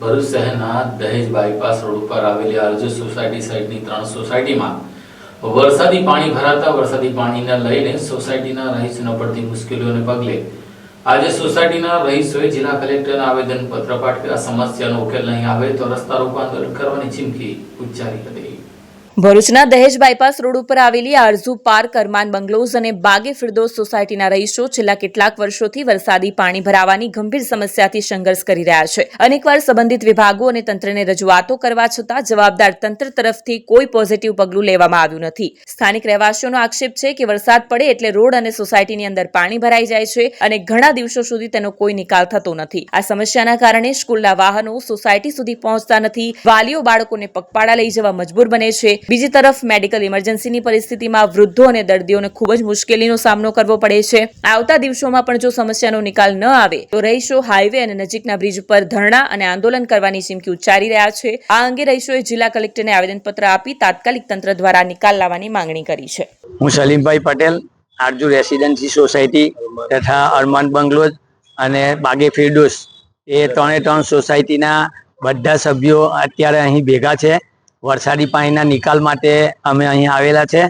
ભરૂચ શહેરના દહેજ bypass road ઉપર આવેલી આરજે સોસાયટી સહિતની ત્રણ સોસાયટીમાં વરસાદી પાણી ભરાતા વરસાદી પાણીને લઈને સોસાયટીના રહીશોને પડતી મુશ્કેલીઓને પગલે આજે સોસાયટીના રહીશોએ જિલ્લા કલેક્ટરને આવેદન પત્ર પાઠવી આ સમસ્યાનો ઉકેલ નહીં આવે તો રસ્તા રોકો આંદોલન કરવાની ચીમકી ઉચ્ચારી હતી. ભરૂચના દહેજ બાયપાસ રોડ ઉપર આવેલી આરઝુ પાર્ક, અરમાન બંગલોઝ અને બાગે ફિરદોસ સોસાયટીના રહીશો છેલ્લા કેટલાક વર્ષોથી વરસાદી પાણી ભરાવાની ગંભીર સમસ્યાથી સંઘર્ષ કરી રહ્યા છે. અનેકવાર સંબંધિત વિભાગો અને તંત્રને રજૂઆતો કરવા છતાં જવાબદાર તંત્ર તરફથી કોઈ પોઝિટિવ પગલું લેવામાં આવ્યું નથી. સ્થાનિક રહેવાસીઓનો આક્ષેપ છે કે વરસાદ પડે એટલે રોડ અને સોસાયટીની અંદર પાણી ભરાઈ જાય છે અને ઘણા દિવસો સુધી તેનો કોઈ નિકાલ થતો નથી. આ સમસ્યાના કારણે સ્કૂલના વાહનો સોસાયટી સુધી પહોંચતા નથી. વાલીઓ બાળકોને પગપાળા લઈ જવા મજબૂર બને છે. બીજી તરફ મેડિકલ ઇમરજન્સીની પરિસ્થિતિમાં વૃદ્ધો અને દર્દીઓને ખૂબ જ મુશ્કેલીનો સામનો કરવો પડે છે. આવતા દિવસોમાં પણ જો સમસ્યાનો નિકાલ ન આવે, તો રહીશો હાઈવે અને નજીકના બ્રિજ પર ધરણા અને આંદોલન કરવાની ચીમકી ઉચ્ચારી રહ્યા છે. આ અંગે રહીશોએ જિલ્લા કલેક્ટરને આવેદનપત્ર આપી તાત્કાલિક તંત્ર દ્વારા નિકાલ લાવવાની માંગણી કરી છે. હું સલીમભાઈ પટેલ, આરજુ રેસિડેન્સી સોસાયટી તથા અરમાન બંગલોઝ અને બાગે ફિરડોસ. એ ત્રણે ત્રણ સોસાયટીના બધા સભ્યો અત્યારે અહીં ભેગા છે. વરસાદી પાણીના નિકાલ માટે અમે અહીં આવેલા છે.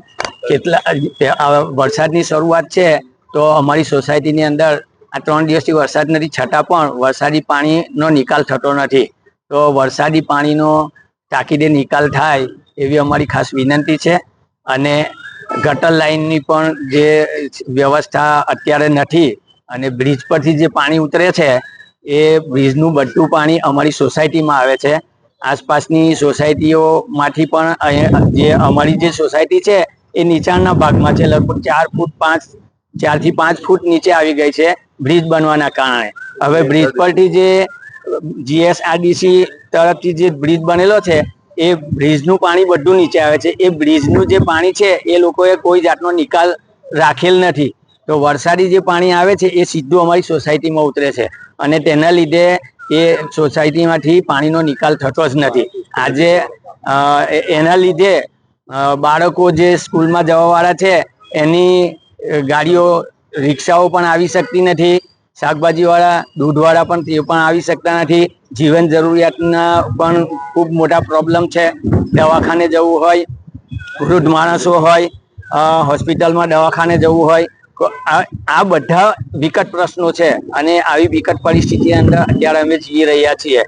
કેટલા વરસાદની શરૂઆત છે તો અમારી સોસાયટીની અંદર આ ત્રણ દિવસથી વરસાદ નથી, છતાં પણ વરસાદી પાણીનો નિકાલ થતો નથી. તો વરસાદી પાણીનો તાકીદે નિકાલ થાય એવી અમારી ખાસ વિનંતી છે. અને ગટર લાઇનની પણ જે વ્યવસ્થા અત્યારે નથી અને બ્રિજ પરથી જે પાણી ઉતરે છે, એ બ્રિજનું બધું પાણી અમારી સોસાયટીમાં આવે છે. આસપાસની સોસાયટીઓમાંથી પણ જે અમારી જે સોસાયટી છે એ નીચાણના ભાગમાં છે. લગભગ ચાર ફૂટ પાંચ ચારથી પાંચ ફૂટ નીચે આવી ગઈ છે બ્રિજ બનવાના કારણે. હવે બ્રિજ પરથી જે જીએસઆરડીસી તરફથી જે બ્રિજ બનેલો છે એ બ્રિજનું પાણી બધું નીચે આવે છે. એ બ્રિજનું જે પાણી છે એ લોકોએ કોઈ જાતનો નિકાલ રાખેલ નથી. તો વરસાદી જે પાણી આવે છે એ સીધું અમારી સોસાયટીમાં ઉતરે છે. અને તેના લીધે એ સોસાયટીમાંથી પાણીનો નિકાલ થતો જ નથી. આજે એના લીધે બાળકો જે સ્કૂલમાં જવાવાળા છે, એની ગાડીઓ રિક્ષાઓ પણ આવી શકતી નથી. શાકભાજીવાળા, દૂધવાળા પણ તે પણ આવી શકતા નથી. જીવન જરૂરિયાતના પણ ખૂબ મોટા પ્રોબ્લેમ છે. દવાખાને જવું હોય, વૃદ્ધ માણસો હોય હોસ્પિટલમાં દવાખાને જવું હોય આ બધા વિકટ પ્રશ્નો છે અને આવી વિકટ પરિસ્થિતિ અંદર અત્યારે અમે જીવી રહ્યા છીએ.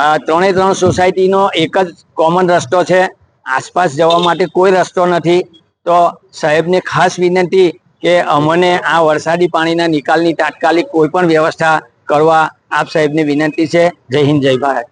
આ ત્રણે ત્રણ સોસાયટીનો એક જ કોમન રસ્તો છે. આસપાસ જવા માટે કોઈ રસ્તો નથી. તો સાહેબને ખાસ વિનંતી કે અમને આ વરસાદી પાણીના નિકાલની તાત્કાલિક કોઈ પણ વ્યવસ્થા કરવા આપ સાહેબને વિનંતી છે. જય હિન્દ, જય ભારત.